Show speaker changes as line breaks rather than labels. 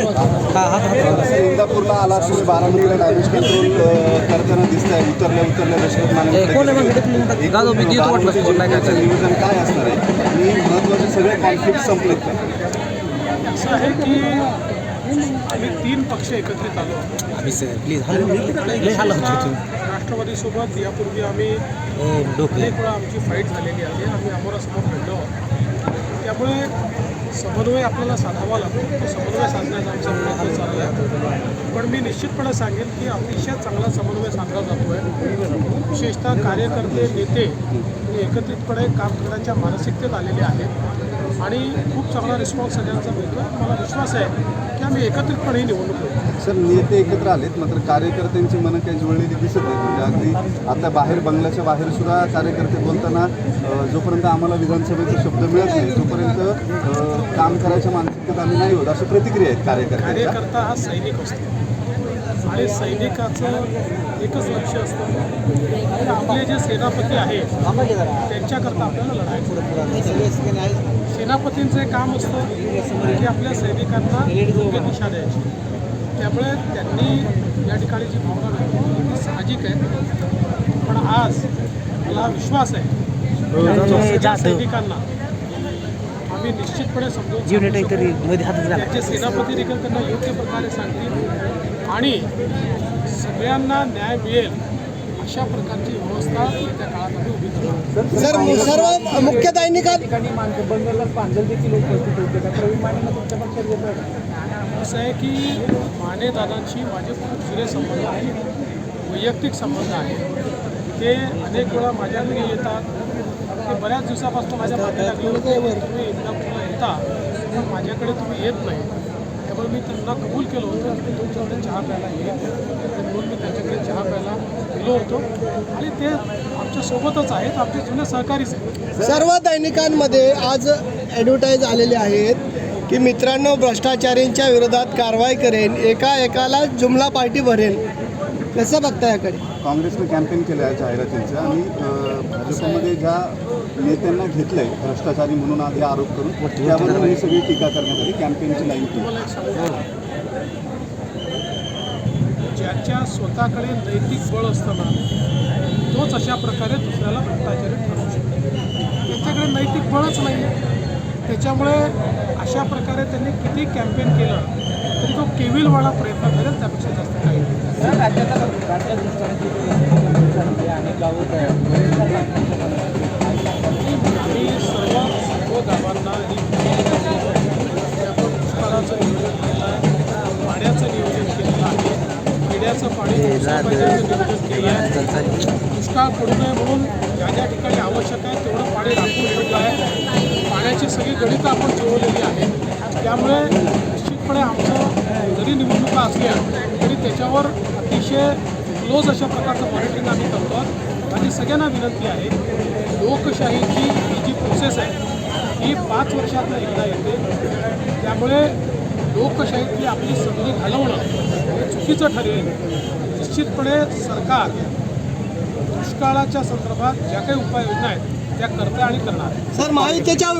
हा
इंदापूरला आला तुम्ही बारामतीला डॅमेज कंट्रोल करताना दिसतंय उतरल्या उतरल्या दशरथ
आहे
माने. नियोजन काय असणार आहे? आणि महत्त्वाचे सगळे कॉन्फ्लिक्ट संपलेत का?
असं आहे की आम्ही तीन पक्ष एकत्रित आलो आहोत.
आम्ही प्लीज होतो. तू
राष्ट्रवादीसोबत यापूर्वी आम्ही
डोके.
अनेक वेळा आमची फाईट झालेली आहे. आम्ही अमोरासमोर भेटलो आहोत. त्यामुळे समन्वय आपल्याला साधावा लागतो. तो समन्वय साधण्याचा आमचा प्रयत्न चालू आहे पण मी निश्चितपणे सांगेन की अतिशय चांगला समन्वय साधला जातो आहे विशेषतः कार्यकर्ते नेते हे एकत्रितपणे काम करण्याच्या मानसिकतेत आलेले आहेत. आणि खूप चांगला रिस्पॉन्स सगळ्यांचा मिळतो मला विश्वास आहे की आम्ही एकत्रितपणे निवडणूक.
सर नेते एकत्र आलेत मात्र कार्यकर्त्यांची मनं काही जुळलेली दिसत नाही. म्हणजे अगदी आता बाहेर बंगल्याच्या बाहेर सुद्धा कार्यकर्ते बोलताना जोपर्यंत आम्हाला विधानसभेचे शब्द मिळत नाही तोपर्यंत काम करायच्या मानसिकतेत आम्ही नाही होत अशी प्रतिक्रिया आहेत कार्यकर्त्यांच्या
कार्यकर्ता हा सैनिक असतो. आणि सैनिकाचं एकच लक्ष असतं. आपले जे सेनापती आहेत त्यांच्याकरता आपल्याला लढायचं सेनापतींचं एक काम असतं की आपल्या सैनिकांना योग्य दिशा द्यायची. त्यामुळे त्यांनी या ठिकाणी जी भावना केली ती साहजिक आहे. पण आज मला विश्वास आहे सगळ्या सैनिकांना आम्ही निश्चितपणे समजून त्याचे सेनापती देखील त्यांना योग्य प्रकारे सांगतील. आणि सगळ्यांना न्याय मिळेल अशा प्रकारची व्यवस्था येत्या काळात आम्ही उभी
सर सर्व मुख्य दैनिकात
असं आहे की माने दादांशी माझे खूप जुने संबंध आहेत. वैयक्तिक संबंध आहेत. ते अनेक वेळा माझ्या घरी येतात. ते बऱ्याच दिवसापासून माझ्या मागे लागले होते. की तुम्ही इंदापूरला येता. पण माझ्याकडे तुम्ही येत नाही. त्यामुळे मी त्यांना कबूल केलं होतं की तुमच्याकडे चहा प्यायला येईल म्हणून मी त्यांच्याकडे चहा प्यायला गेलो होतो आणि ते आमच्या सोबतच आहेत आमचे जुने सहकारीच आहेत
सर्व दैनिकांमध्ये आज ॲडव्हर्टाईज आलेले आहेत की मित्रांनो भ्रष्टाचारींच्या विरोधात कारवाई करेन एका एकाला जुमला पार्टी भरेन. कसं बघता याकडे?
काँग्रेसनं कॅम्पेन केलं आहे जाहिरातींचं आणि भाजपमध्ये ज्या नेत्यांना घेतलंय भ्रष्टाचारी म्हणून आधी आरोप करून त्याबद्दल ही सगळी टीका करण्यात आली कॅम्पेनची लाईन केली.
तुम्हाला एक सांगतो ज्याच्या स्वतःकडे नैतिक बळ असतं ना तोच अशा प्रकारे दुसऱ्याला भ्रष्टाचारी ठरवू शकतो. त्यांच्याकडे नैतिक बळच नाही आहे त्याच्यामुळे अशा प्रकारे त्यांनी किती कॅम्पेन केलं तरी तो केविलवाडा प्रयत्न करेल त्यापेक्षा जास्त काही नाही. आम्ही सर्व सर्व गावांना ही आपण दुष्काळाचं नियोजन केलं आहे. पाण्याचं नियोजन केलेलं आहे. पिण्याचं पाणी नियोजन केलं आहे. दुष्काळ पडू नये म्हणून ज्या ज्या ठिकाणी आवश्यक आहे तेवढं पाणी राखून ठेवलं आहे. करायची सगळी गणितं आपण जुळवलेली आहेत. त्यामुळे निश्चितपणे आमचं जरी निवडणुका असल्या तरी त्याच्यावर अतिशय क्लोज अशा प्रकारचं मॉनिटरिंग आम्ही करतो. आहोत माझी सगळ्यांना विनंती आहे लोकशाहीची ही जी प्रोसेस आहे ही पाच वर्षातनं एकदा येते. त्यामुळे लोकशाहीतली आपली संधी घालवणं हे चुकीचं ठरेल. निश्चितपणे सरकार दुष्काळाच्या संदर्भात ज्या काही उपाययोजना आहेत त्या करतं आणि करणार आहे.
सर महायुतीच्या